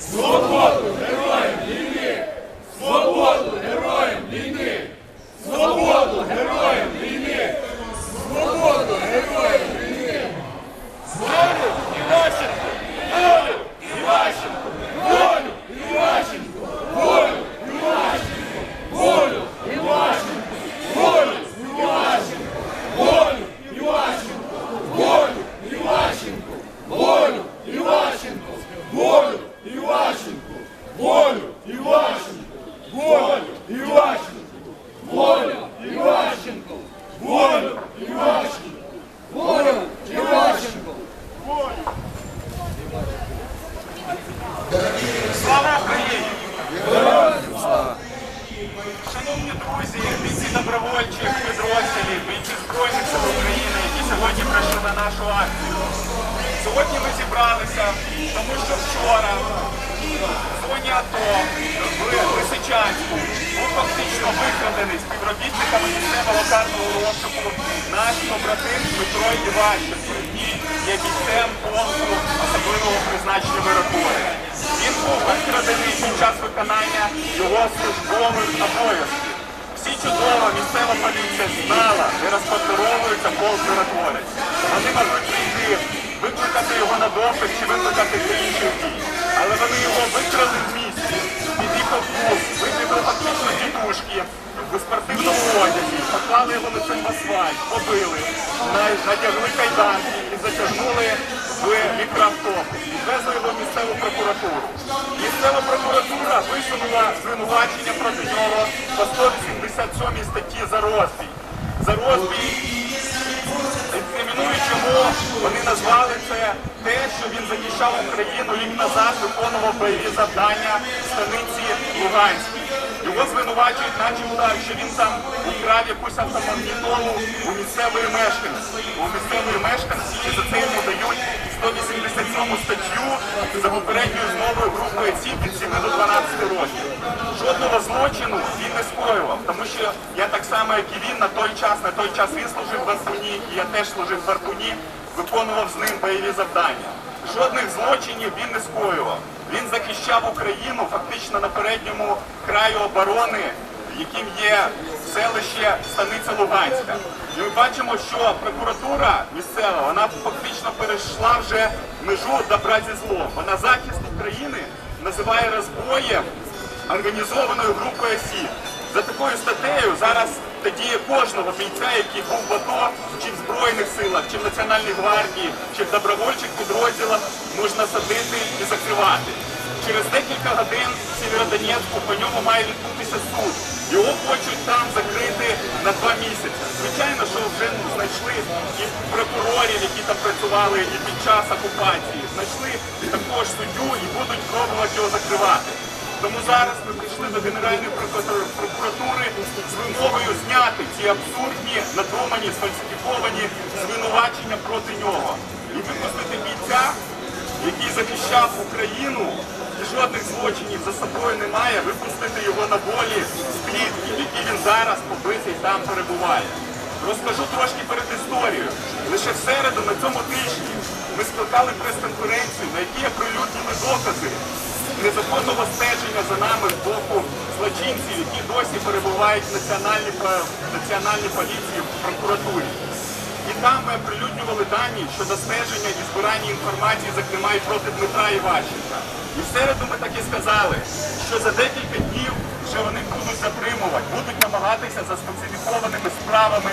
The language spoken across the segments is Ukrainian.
Свободу героям війни! Свободу героям війни! Вчора в зоні Лисичанську був фактично викрадений співробітниками місцевого карного розшуку наш побратим Дмитро Іващенко, який є бійцем полку особливого призначення миротвори. Він був викрадений під час виконання його службових обов'язків. Всі чудово місцева поліція знала, де розпатеровується полк миротворець. Вони могли прийти, викликати його на допит чи викликати для інших дідушки у спортивному одязі, поклали його лицем в асфальт, побили, на- надягли кайданки і затягнули в мікроавтобус. Відвезли його в місцеву прокуратуру. Місцева прокуратура висунула звинувачення проти нього по 187 статті за розбій. За розбій інкримінуючи його, вони назвали це те, що він захищав Україну рік назад, виконував бойові завдання в станиці Луганській. Його звинувачують, начебто, що він там украв якусь автомагнітолу у місцевої мешканці. У місцевої мешканці і за це йому дають 187 статтю за попередньою змовою групою осіб від 7 до 12 років. Жодного злочину він не скоював, тому що я так само, як і він, на той час, на той час він служив в Аркуні, і я теж служив в Аркуні, виконував з ним бойові завдання. Жодних злочинів він не скоював. Він захищав Україну фактично на передньому краю оборони, яким є селище Станиця Луганська. І ми бачимо, що прокуратура місцева вона фактично перейшла вже межу добра зі злом. Вона захист України називає розбоєм організованою групою осіб. За такою статтею зараз тоді кожного бійця, який був в АТО, чи в Збройних силах, чи в Національній гвардії, чи в добровольчих підрозділах можна садити і закривати. Через декілька годин в Сєвєродонецьку по ньому має відбутися суд. Його хочуть там закрити на два місяці. Звичайно, що вже знайшли і прокурорів, які там працювали і під час окупації. Знайшли також суддю і будуть пробувати його закривати. Тому зараз ми прийшли до Генеральної прокуратури з вимогою зняти ці абсурдні, надумані, сфальсифіковані звинувачення проти нього і випустити бійця, який захищав Україну і жодних злочинів за собою немає, випустити його на волі з клітки, в якій він зараз побитий там перебуває. Розкажу трошки перед історією. Лише в середу на цьому тижні ми скликали прес-конференцію, на якій оприлюднили докази незаконного стеження за нами з боку злочинців, які досі перебувають в національній, національній поліції в прокуратурі. І там ми оприлюднювали дані щодо стеження і збирання інформації, зокрема і проти Дмитра Іващенка. І в середу ми так і сказали, що за декілька днів вже вони будуть затримувати, будуть намагатися за специфікованими справами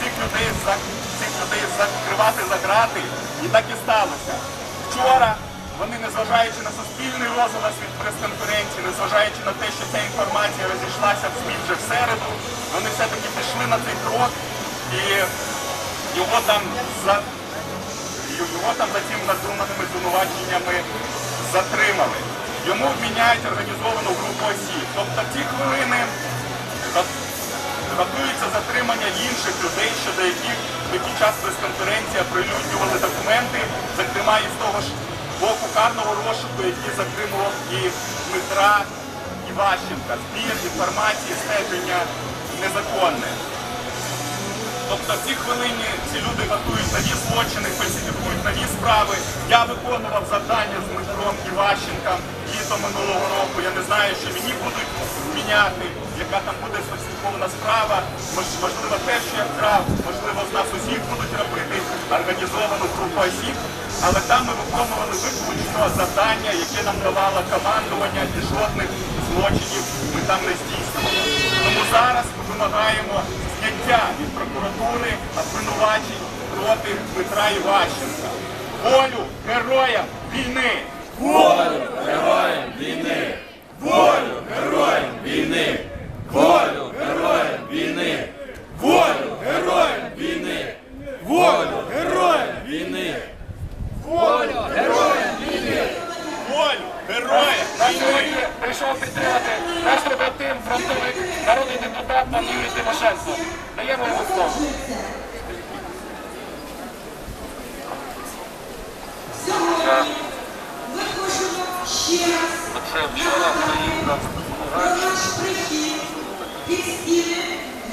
цих людей, цих людей закривати за грати. І так і сталося. Вчора вони, незважаючи на суспільний розголос від прес-конференції, незважаючи на те, що ця інформація розійшлася в СМІ вже в середу, вони все-таки пішли на цей крок і його там за його там за цими надуманими звинуваченнями затримали. Йому вміняють організовану групу осіб. Тобто ці хвилини го- готується затримання інших людей, щодо яких під час прес-конференції оприлюднювали документи, зокрема із того ж боку карного розшуку, який затримував і Дмитра Іващенка. Збір інформації, стеження незаконне. Тобто в цій хвилині ці люди готують нові злочини, фальсифікують нові справи. Я виконував завдання з Дмитром Іващенком літом минулого року. Я не знаю, що мені будуть міняти, яка там буде сфальсифікована справа. Мож- Можливо, те, що я вкрав, можливо, з нас усіх будуть робити організовану групу осіб. Але там ми виконували виключно завдання, яке нам давало командування і жодних злочинів ми там не здійснювали. Тому зараз ми вимагаємо зняття від прокуратури обвинувачень проти Дмитра Іващенка. Волю героям війни! Волю прихід під стіни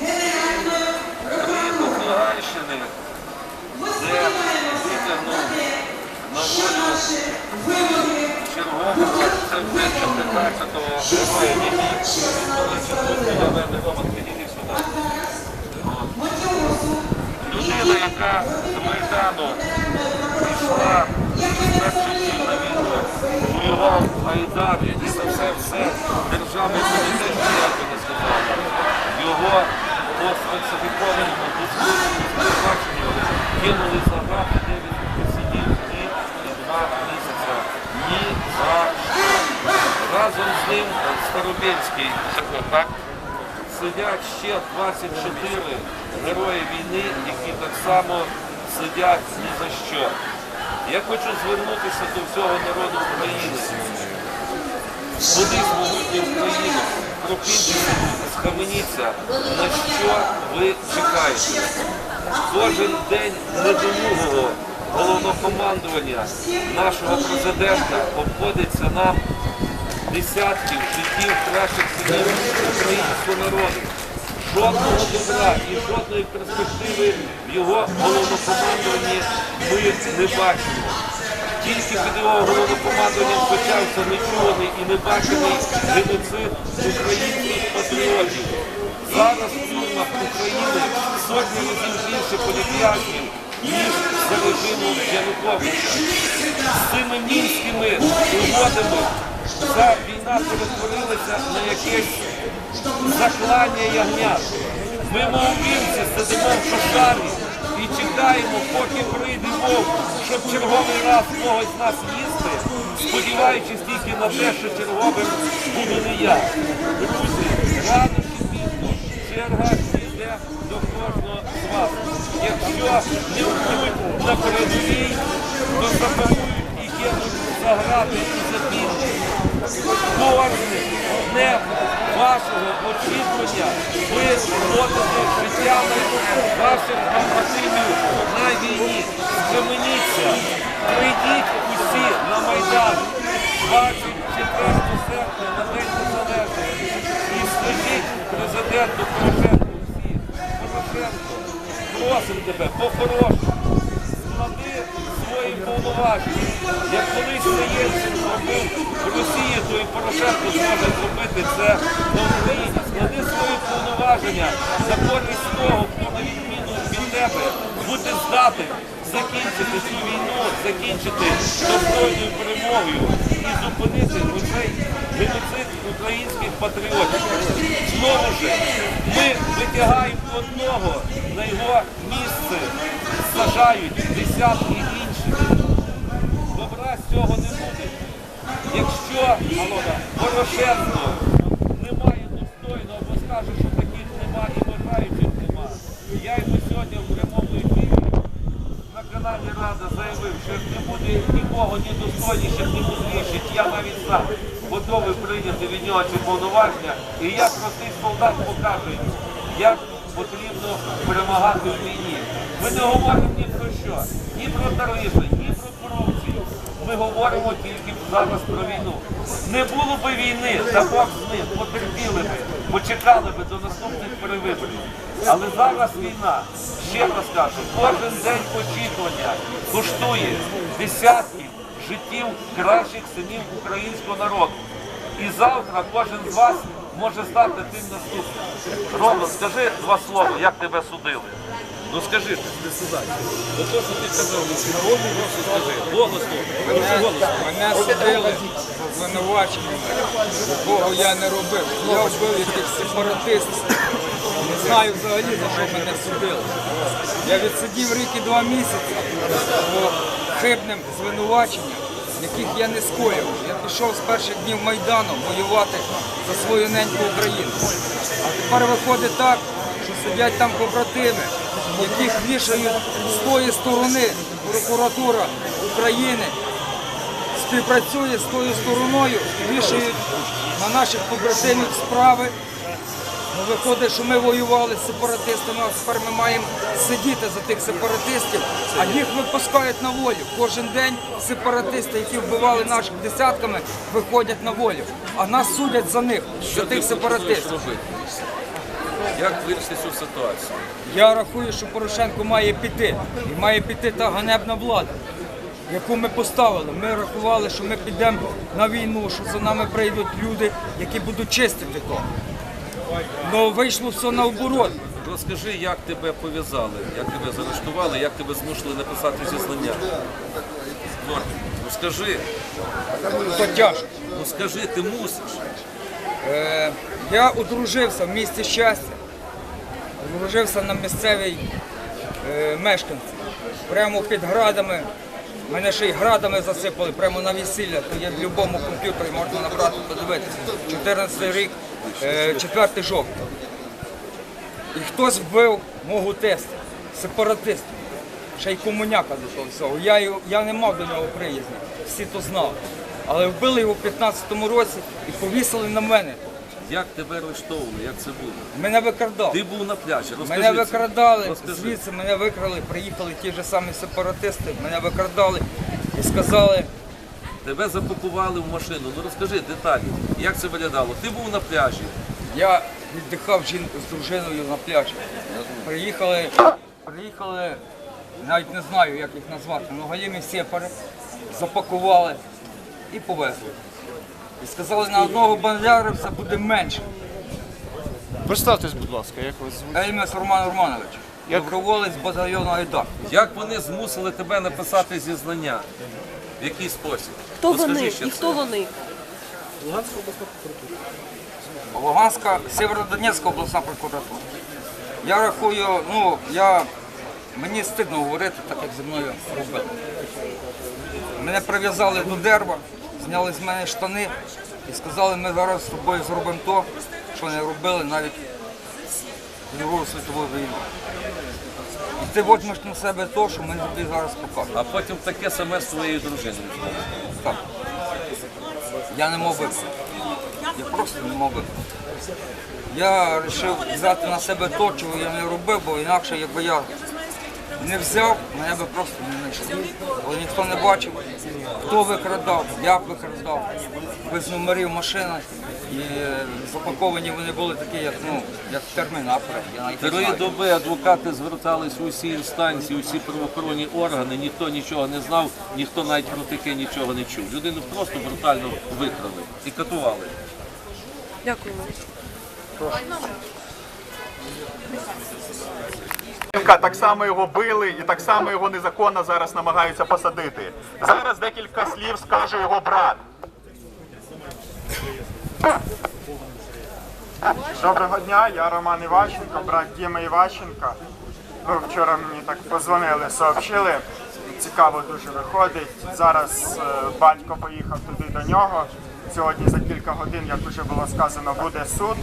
Генеральної прокуратури. Луганщини Ми сподіваємося на вимоги чергового це вже 14-го героя, який чесна і справедлива. А зараз людина, яка з Майдану Майдані, і це все, все державний комітет ніяко не сказав. Його по сфальсифікованому кинули за грати, де він посидів і два місяця. Ні за що. Разом з ним Старобільський так? сидять ще 24 герої війни, які так само сидять ні за що. Я хочу звернутися до всього народу України. Кудись могутню Україну, прокиньтеся, схаменіться, на що ви чекаєте. Кожен день недолугого головнокомандування нашого президента обходиться нам десятків життів кращих синів українського народу. Жодного добра і жодної перспективи в його головнокомандуванні ми не бачимо. Тільки його головнокомандуванням почався нечуваний і небачений геноцид українських патріотів. Зараз в тюрмах України сотні разів більше політв'язнів, ніж за режимом Януковича. З цими мінськими угодами ця війна перетворилася на якесь заклання ягнят. Ми, мовбінці, сидимо в кошарі і чекаємо, поки прийде вовк, щоб черговий раз когось з нас їсти, сподіваючись тільки на те, що черговим буду не я. Друзі, рано чи пізно черга йде до кожного з вас. Якщо не вб'ють на передовій, то заберуть і кинуть за грати і за пільні. Кожне дне вашого очікування ви вводите життями ваших побратимів на війні. Схаменіться, прийдіть усі на Майдан. 24 серпня на День Незалежності. І скажіть президенту Порошенку всі, Порошенко, просимо тебе, по-хорошому, склади свої повноваження. Як колись Єльцин зробив в то і Порошенко зможе зробити це на Україні. Склади свої повноваження за користь того, хто на відміну від тебе буде здатен закінчити цю війну, закінчити достойною перемогою і зупинити оцей геноцид українських патріотів. Знову ж, ми витягаємо одного на його місце, сажають десятки інших. Добра з цього не буде. Якщо Алода, Порошенко немає достойного, бо скаже, що таких нема і бажаючих нема. Я йому сьогодні в прямому ефірі на каналі Рада заявив, що як не буде нікого ні достойніших, ні мудріших, я навіть сам готовий прийняти від нього ці повноваження. І я простий солдат покажу, як потрібно перемагати в війні. Ми не говоримо ні про що, ні про тарифи, ні про корупцію. Ми говоримо тільки зараз про війну. Не було би війни, та Бог з ним, потерпіли би, почекали би до наступних перевиборів. Але зараз війна. Ще раз кажу, кожен день очікування коштує десятків життів кращих синів українського народу. І завтра кожен з вас може стати тим наступним. Роман, скажи два слова, як тебе судили. Ну скажи ти. Ну то, що ти казав, ну скажи. Голосно. Голосно. Мене судили звинувачення, якого я не робив. Я вбив якихось сепаратистів. Не знаю взагалі, за що мене судили. Я відсидів рік і два місяці по хибним звинуваченням, яких я не скоїв. Я пішов з перших днів Майдану воювати за свою неньку Україну. А тепер виходить так, що сидять там побратими, яких вішають з тої сторони прокуратура України співпрацює з тою стороною і вішають на наших побратимів справи. Ну, виходить, що ми воювали з сепаратистами, а тепер ми маємо сидіти за тих сепаратистів, а їх випускають на волю. Кожен день сепаратисти, які вбивали наших десятками, виходять на волю. А нас судять за них, за тих сепаратистів. Як вирішити цю ситуацію? Я рахую, що Порошенко має піти. І має піти та ганебна влада, яку ми поставили. Ми рахували, що ми підемо на війну, що за нами прийдуть люди, які будуть чистити то. Ну вийшло все наоборот. Розкажи, як тебе пов'язали, як тебе заарештували, як тебе змусили написати зізнання. Ну скажи, То тяжко. ну скажи, ти мусиш. Е, я одружився в місті щастя. Одружився на місцевій е, мешканці. Прямо під градами. Мене ще й градами засипали прямо на весілля. То є в будь-якому комп'ютері можна набрати, подивитися. 14 рік, е, 4 жовтня. І хтось вбив мого теста, сепаратист. Ще й комуняка до того всього. Я, я не мав до нього приязні, всі то знали. Але вбили його в 15-му році і повісили на мене. Як тебе арештовували, як це було? Мене викрадали. Ти був на пляжі, розкажи. Мене це. викрадали, Розкажи. звідси мене викрали, приїхали ті ж самі сепаратисти, мене викрадали і сказали, Тебе запакували в машину. Ну розкажи деталі, як це виглядало. Ти був на пляжі. я віддихав жінку з дружиною на пляжі. Приїхали, приїхали, навіть не знаю, як їх назвати, ну галімі сепари, запакували і повезли. І сказали, на одного бандеровця буде менше. Представтесь, будь ласка, як вас звуть? Ельмес Роман Романович, доброволець батальйону Айдар. Як вони змусили тебе написати зізнання? В який спосіб? Хто Розкажи вони ще і це. хто вони? Луганська, Сєвєродонецька обласна прокуратура. Я рахую, ну, я, мені стидно говорити, так як зі мною робили. Мене прив'язали до дерева, зняли з мене штани і сказали, ми зараз з тобою зробимо то, що не робили навіть Другу світову війну. І ти візьмеш на себе то, що ми тобі зараз покажемо. А потім таке саме з твоєю дружиною. Так. Я не мог би. Я просто не мог би. Я вирішив взяти на себе то, чого я не робив, бо інакше, якби я не взяв, мене би просто не знайшли. Бо ніхто не бачив, хто викрадав, як викрадав, без номерів машина. І запаковані вони були такі, як, ну, як термінатори. Три доби адвокати звертались у всі інстанції, у всі правоохоронні органи, ніхто нічого не знав, ніхто навіть про таке нічого не чув. Людину просто брутально викрали і катували. Дякуємо. Так само його били і так само його незаконно зараз намагаються посадити. Зараз декілька слів скаже його брат. Доброго дня, я Роман Іващенко, брат Діми Іващенка. Ви вчора мені так позвонили, сообщили. Цікаво дуже виходить. Зараз е, батько поїхав туди до нього. Сьогодні за кілька годин, як вже було сказано, буде суд.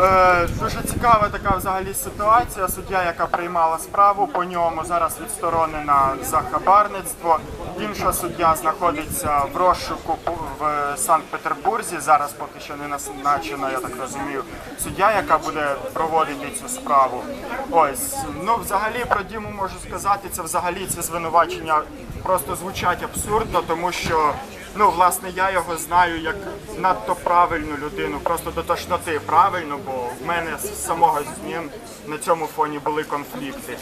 Е, дуже цікава така взагалі ситуація. Суддя, яка приймала справу по ньому, зараз відсторонена за хабарництво. Інша суддя знаходиться в розшуку в Санкт-Петербурзі. Зараз поки що не назначена, я так розумію, суддя, яка буде проводити цю справу. Ось ну взагалі про Діму можу сказати, це взагалі ці звинувачення просто звучать абсурдно, тому що Ну, власне, я його знаю як надто правильну людину, просто до тошноти правильно, бо в мене з самого з ним на цьому фоні були конфлікти.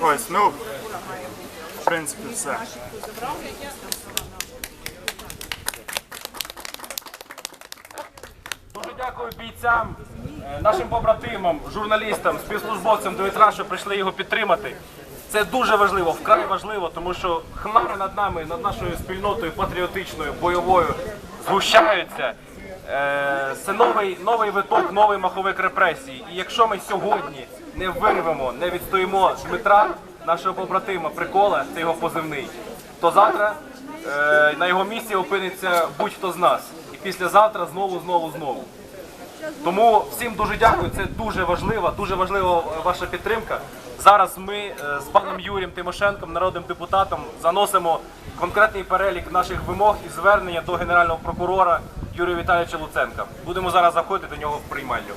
Ось, ну, в принципі, все. Дуже дякую бійцям, е, нашим побратимам, журналістам, співслужбовцям ДВТРА, що прийшли його підтримати. Це дуже важливо, вкрай важливо, тому що хмари над нами, над нашою спільнотою патріотичною, бойовою згущаються. Е, Це новий, новий виток, новий маховик репресій. І якщо ми сьогодні не вирвемо, не відстоїмо Дмитра, нашого побратима, прикола, це його позивний, то завтра е, на його місці опиниться будь-хто з нас. І післязавтра знову, знову, знову. Тому всім дуже дякую. Це дуже важливо, дуже важлива ваша підтримка. Зараз ми е, з паном Юрієм Тимошенком, народним депутатом, заносимо конкретний перелік наших вимог і звернення до генерального прокурора Юрія Віталійовича Луценка. Будемо зараз заходити до нього в приймальню.